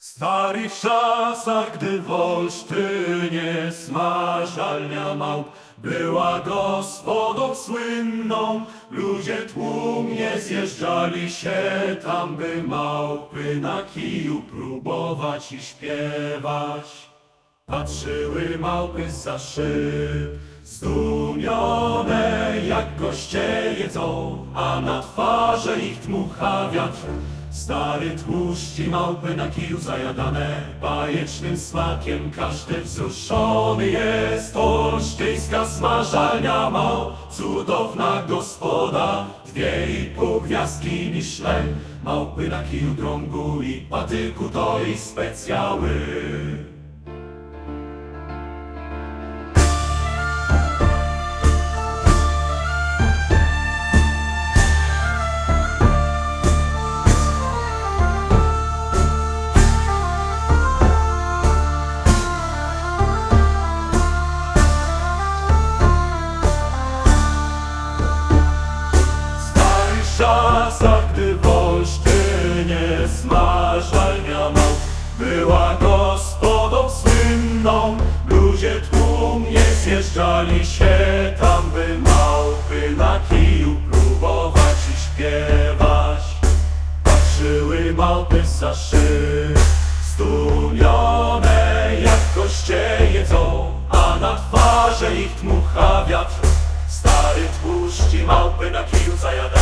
starych czasach, gdy w Olsztynie smażalnia małp była gospodą słynną, ludzie tłumnie zjeżdżali się tam, by małpy na kiju próbować i śpiewać. Patrzyły małpy za szyb, zdumione jak goście jedzą, a na twarze ich dmucha wiatr. Stary tłuszcz i małpy na kiju zajadane, bajecznym smakiem każdy wzruszony jest. Olsztyńska smażalnia mał, cudowna gospoda, dwie i pół gwiazdki Michelin. Małpy na kiju drągu i patyku to jej specjały. Czasach, gdy w Olsztynie smażalnia mał była gospodą słynną, ludzie tłumnie zjeżdżali się tam, by małpy na kiju próbować i śpiewać. Patrzyły małpy za szyb, zdumione jak goście jedzą, a na twarze ich dmucha wiatr. Stary tłuszcz małpy na kiju zajadane,